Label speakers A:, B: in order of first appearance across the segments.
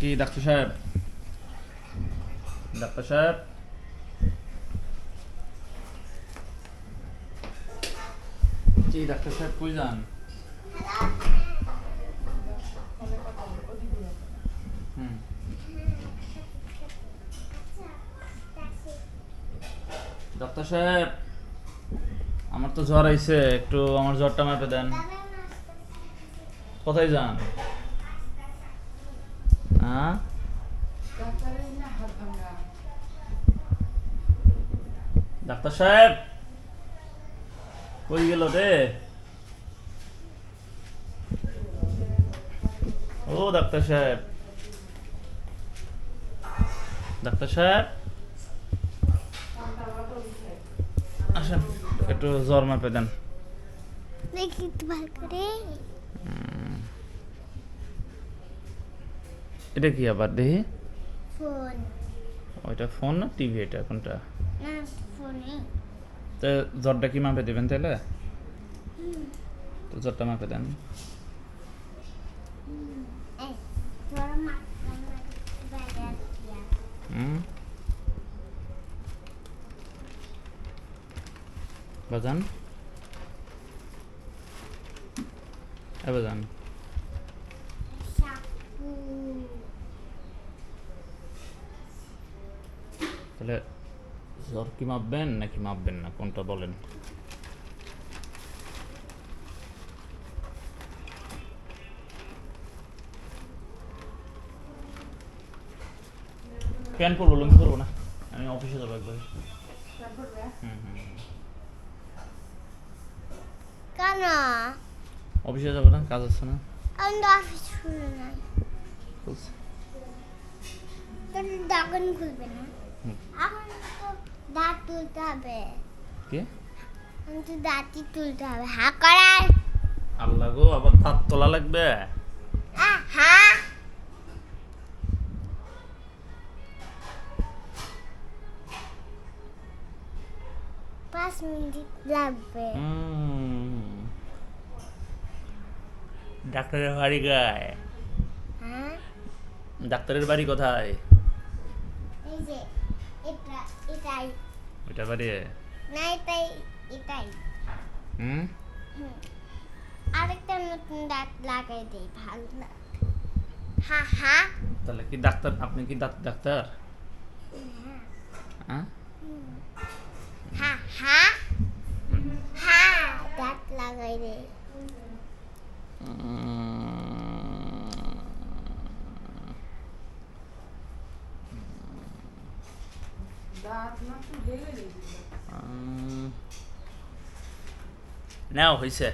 A: কি, ডাক্তার সাহেব? ডাক্তার সাহেব? জি, ডাক্তার সাহেব, কই যান? ডাক্তার সাহেব, আমার তো জ্বর আইছে, একটু আমার জ্বরটা মাপে দেন। কোথায় যান? ডাক্তার সাহেব কই গেল রে? ও ডাক্তার সাহেব। ডাক্তার সাহেব? আসেন একটু জ্বর মাপে দেন।
B: দেখি ভালো করে।
A: এটা কি আবার দেখি
B: ফোন।
A: ওইটা ফোন না টিভি এটা কোনটা?
B: না ফোনে।
A: তো জ্বরটা কি মাপে দেবেন তাহলে? তো জ্বরটা মাপে দেন। বাজান? বাজান। তাহলে জ্বর কি মাপবেন নাকি মাপবেন না? কোনটা বলেন? প্যান্ট পরবো লুঙ্গি পরবো না? আমি অফিসে যাব একবার।
B: কেন?
A: অফিসে যাব না কাজ আছে না?
B: আমি তো অফিস খুলে নাই। তোর খুলবে না। এখন তো দাঁত তুলতে হবে।
A: কি?
B: তো দাঁতই তুলতে হবে। হা করার।
A: আল্লাহ গো আবার দাঁত তোলা লাগবে?
B: আ, হা। পাঁচ মিনিট লাগবে।
A: ডাক্তারের বাড়ি গায়
B: হ্যাঁ?
A: ডাক্তারের বাড়ি কোথায়?
B: এই যে। এটা এটাই
A: ওইটা বাড়ি
B: না এটাই এটাই
A: হুম।
B: আরেকটা নতুন দাঁত লাগাই দেই ভালো না হা হা
A: তাহলে কি ডাক্তার আপনি কি দাঁত ডাক্তার হ্যাঁ
B: হা হা হা দাঁত লাগাই দে
A: নাও হয়েছে।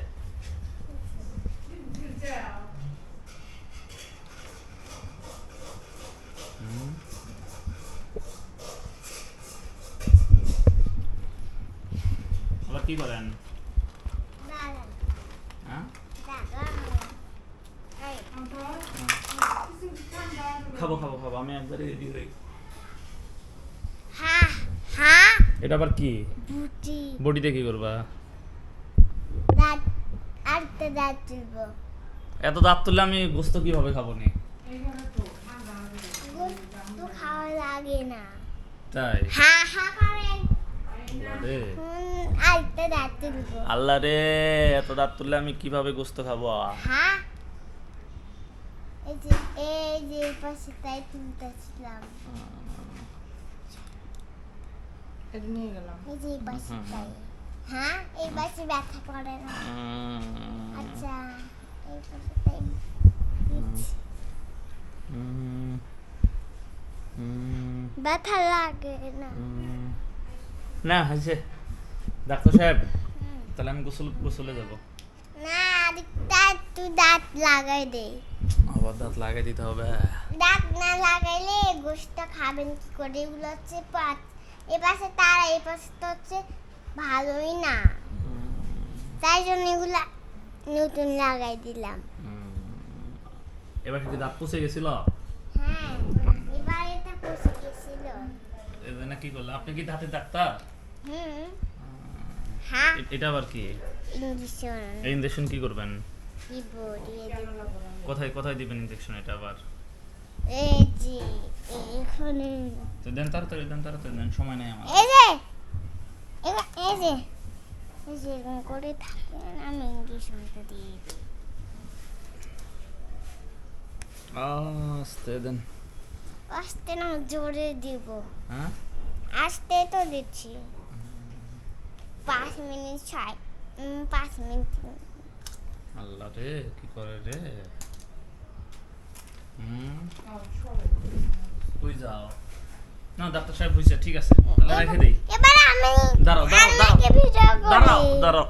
A: আবার কি করেন? হ্যাঁ? খাব খাব খাব। আমি একবারে রেডি হই
B: হা হা
A: এটা আবার কি?
B: বুটি।
A: বডিতে কি করবা?
B: দাঁত আরেকটা দাঁত তুলবো।
A: এত দাঁত তুললে আমি গোস্ত কীভাবে খাব নি?
B: গোস্ত খাওয়া লাগে না।
A: তাই?
B: হা হা করেন
A: রে
B: হুম, আরেকটা দাঁত তুলবো।
A: আল্লাহ রে এত দাঁত তুললে আমি কীভাবে গোস্ত খাব?
B: এই যে এই যে পাশে তাই তুলতেছিলাম।
C: এটা নিয়ে গেলাম।
B: এই যে তাই হ্যাঁ? এই পাশে ব্যথা করে না? আচ্ছা এই তাই
A: উম,
B: ব্যথা লাগে না।
A: না হয়েছে। ডাক্তার সাহেব তাহলে আমি গোসল গোসলে যাব।
B: না আরেকটা একটু দাঁত লাগাই দে।
A: আবার দাঁত লাগাই দিতে হবে।
B: দাঁত না লাগাইলে গোষ্ঠটা খাবেন কি করে? এগুলো হচ্ছে পাঁচ এ পাশে তারা এই পাশে তো হচ্ছে ভালোই না। তাই জন্য এগুলা নতুন লাগাই দিলাম।
A: এবার কি দাঁত পচে গেছিল?
B: হ্যাঁ এবার এটা পচে গেছিল।
A: এই জন্য কি করলাম আপনি কি দাঁতের ডাক্তার?
B: হুম। হ্যাঁ।
A: এটা আবার কি?
B: ইঞ্জেকশন
A: এই ইঞ্জেকশন কি করবেন? কোথায় কোথায় দিবেন ইঞ্জেকশন এটা আবার?
B: এই যে এখানে।
A: তো দেন তাড়াতাড়ি দেন তাড়াতাড়ি দেন সময় নেই আমার।
B: এই যে এই যে এই যে এরকম করে থাকে আমি ইংলিশ মতো দিই।
A: আস্তে দেন।
B: আস্তে না জোরে দিব।
A: হ্যাঁ?
B: আস্তে তো দিচ্ছি। পাঁচ মিনিট ছয় পাঁচ মিনিট।
A: আল্লাহ রে কি করে রে হুম যাও। না ডাক্তার সাহেব বুঝছে ঠিক আছে। তাহলে রেখে দিই।
B: এবার আমি
A: দাঁড়াও, দাঁড়াও,
B: ভিডিও
A: দাঁড়াও। দাঁড়াও।